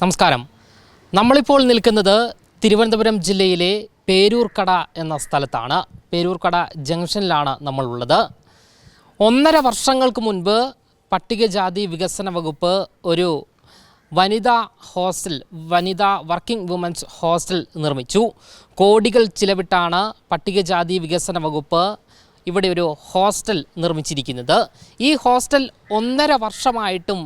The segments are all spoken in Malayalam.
നമസ്കാരം. നമ്മളിപ്പോൾ നിൽക്കുന്നത് തിരുവനന്തപുരം ജില്ലയിലെ പേരൂർക്കട എന്ന സ്ഥലത്താണ്. പേരൂർക്കട ജംഗ്ഷനിലാണ് നമ്മളുള്ളത്. ഒന്നര വർഷങ്ങൾക്ക് മുൻപ് പട്ടികജാതി വികസന വകുപ്പ് ഒരു വനിതാ ഹോസ്റ്റൽ വനിതാ വർക്കിംഗ് വുമൻസ് ഹോസ്റ്റൽ നിർമ്മിച്ചു. കോടികൾ ചിലവിട്ടാണ് പട്ടികജാതി വികസന വകുപ്പ് ഇവിടെ ഒരു ഹോസ്റ്റൽ നിർമ്മിച്ചിരിക്കുന്നത്. ഈ ഹോസ്റ്റൽ ഒന്നര വർഷമായിട്ടും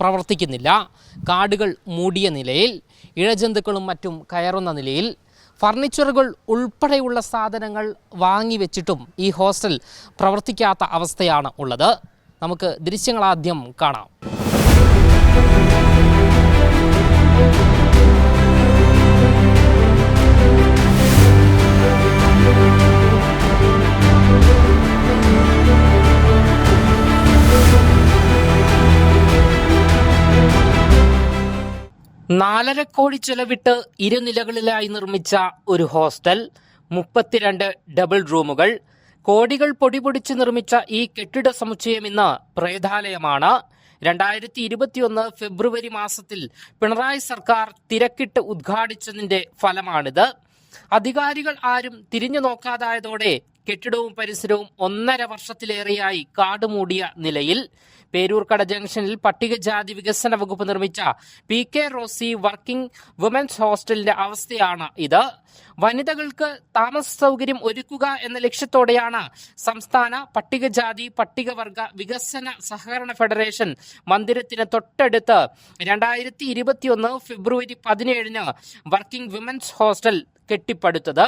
പ്രവർത്തിക്കുന്നില്ല. കാടുകൾ മൂടിയ നിലയിൽ ഇഴജന്തുക്കളും മറ്റും കയറുന്ന നിലയിൽ ഫർണിച്ചറുകൾ ഉൾപ്പെടെയുള്ള സാധനങ്ങൾ വാങ്ങി വെച്ചിട്ടും ഈ ഹോസ്റ്റൽ പ്രവർത്തിക്കാത്ത അവസ്ഥയാണ് ഉള്ളത്. നമുക്ക് ദൃശ്യങ്ങളാദ്യം കാണാം. നാലര കോടി ചെലവിട്ട് ഇരുനിലകളിലായി നിർമ്മിച്ച ഒരു ഹോസ്റ്റൽ മുപ്പത്തിരണ്ട് ഡബിൾ റൂമുകൾ കോടികൾ പൊടിപൊടിച്ച് നിർമ്മിച്ച ഈ കെട്ടിട സമുച്ചയം ഇന്ന് പ്രേതാലയമാണ്. രണ്ടായിരത്തി ഇരുപത്തിയൊന്ന് ഫെബ്രുവരി മാസത്തിൽ പിണറായി സർക്കാർ തിരക്കിട്ട് ഉദ്ഘാടിച്ചതിന്റെ ഫലമാണിത്. അധികാരികൾ ആരും തിരിഞ്ഞു നോക്കാതായതോടെ കെട്ടിടവും പരിസരവും ഒന്നര വർഷത്തിലേറെയായി കാടുമൂടിയ നിലയിൽ പേരൂർക്കട ജംഗ്ഷനിൽ പട്ടികജാതി വികസന വകുപ്പ് നിർമ്മിച്ച P K Rosy working women's ഹോസ്റ്റലിന്റെ അവസ്ഥയാണ് ഇത്. വനിതകൾക്ക് താമസ സൗകര്യം ഒരുക്കുക എന്ന ലക്ഷ്യത്തോടെയാണ് സംസ്ഥാന പട്ടികജാതി പട്ടികവർഗ വികസന സഹകരണ ഫെഡറേഷൻ മന്ദിരത്തിന് തൊട്ടടുത്ത് രണ്ടായിരത്തി ഇരുപത്തിയൊന്ന് ഫെബ്രുവരി പതിനേഴിന് വർക്കിംഗ് വിമൻസ് ഹോസ്റ്റൽ കെട്ടിപ്പടുത്തത്.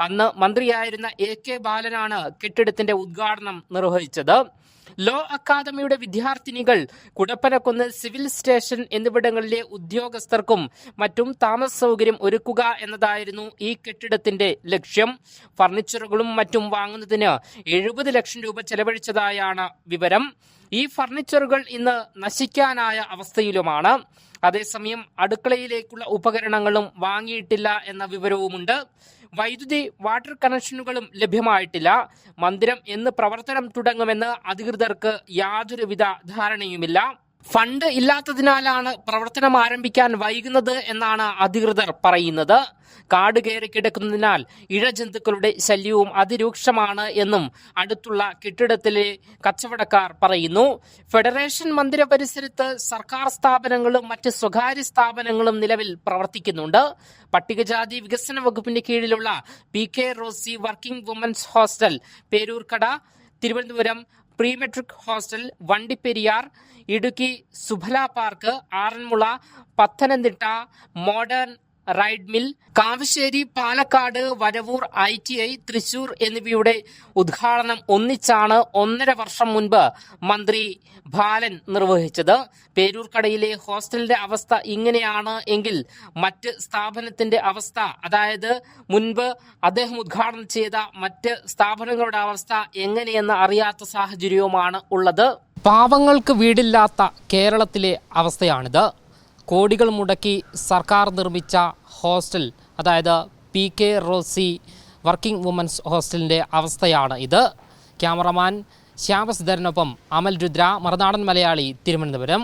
അന്ന് മന്ത്രിയായിരുന്ന എ കെ ബാലനാണ് കെട്ടിടത്തിന്റെ ഉദ്ഘാടനം നിർവഹിച്ചത്. ലോ അക്കാദമിയുടെ വിദ്യാർത്ഥിനികൾ കുടപ്പനക്കുന്ന് സിവിൽ സ്റ്റേഷൻ എന്നിവിടങ്ങളിലെ ഉദ്യോഗസ്ഥർക്കും മറ്റും താമസ സൗകര്യം ഒരുക്കുക എന്നതായിരുന്നു ഈ കെട്ടിടത്തിന്റെ ലക്ഷ്യം. ഫർണിച്ചറുകളും മറ്റും വാങ്ങുന്നതിന് എഴുപത് ലക്ഷം രൂപ ചെലവഴിച്ചതായാണ് വിവരം. ഈ ഫർണിച്ചറുകൾ ഇന്ന് നശിക്കാനായ അവസ്ഥയിലുമാണ്. അതേസമയം അടുക്കളയിലേക്കുള്ള ഉപകരണങ്ങളും വാങ്ങിയിട്ടില്ല എന്ന വിവരവുമുണ്ട്. വൈദ്യുതി വാട്ടർ കണക്ഷനുകളും ലഭ്യമായിട്ടില്ല. മന്ദിരം എന്ന് പ്രവർത്തനം തുടങ്ങുമെന്ന് അധികൃതർക്ക് യാതൊരുവിധ ധാരണയുമില്ല. ഫണ്ട് ഇല്ലാത്തതിനാലാണ് പ്രവർത്തനം ആരംഭിക്കാൻ വൈകുന്നത് എന്നാണ് അധികൃതർ പറയുന്നത്. കാട് കയറി കിടക്കുന്നതിനാൽ ഇഴജന്തുക്കളുടെ ശല്യവും അതിരൂക്ഷമാണ് എന്നും അടുത്തുള്ള കെട്ടിടത്തിലെ കച്ചവടക്കാർ പറയുന്നു. ഫെഡറേഷൻ മന്ദിര പരിസരത്ത് സർക്കാർ സ്ഥാപനങ്ങളും മറ്റ് സ്വകാര്യ സ്ഥാപനങ്ങളും നിലവിൽ പ്രവർത്തിക്കുന്നുണ്ട്. പട്ടികജാതി വികസന വകുപ്പിന്റെ കീഴിലുള്ള P K Rosy working women's hostel Peroorkada Thiruvananthapuram pre metric hostel Vandiperiyar Idukki Subhala park Aranmula Pathanamthitta modern rice mill Kavassery Palakkad Varavoor I T I Thrissur എന്നിവയുടെ ഉദ്ഘാടനം ഒന്നിച്ചാണ് ഒന്നര വർഷം മുൻപ് മന്ത്രി ബാലൻ നിർവഹിച്ചത്. പേരൂർക്കടയിലെ ഹോസ്റ്റലിന്റെ അവസ്ഥ ഇങ്ങനെയാണ് എങ്കിൽ മറ്റ് സ്ഥാപനത്തിന്റെ അവസ്ഥ അതായത് മുൻപ് അദ്ദേഹം ഉദ്ഘാടനം ചെയ്ത മറ്റ് സ്ഥാപനങ്ങളുടെ അവസ്ഥ എങ്ങനെയെന്ന് അറിയാത്ത സാഹചര്യവുമാണ് ഉള്ളത്. പാവങ്ങൾക്ക് വീടില്ലാത്ത കേരളത്തിലെ അവസ്ഥയാണിത്. കോടികൾ മുടക്കി സർക്കാർ നിർമ്മിച്ച ഹോസ്റ്റൽ അതായത് P K Rosy working women's ഹോസ്റ്റലിന്റെ അവസ്ഥയാണ് ഇത്. ക്യാമറമാൻ ശ്യാമസുധരനൊപ്പം അമൽ രുദ്ര മറുനാടൻ മലയാളി തിരുവനന്തപുരം.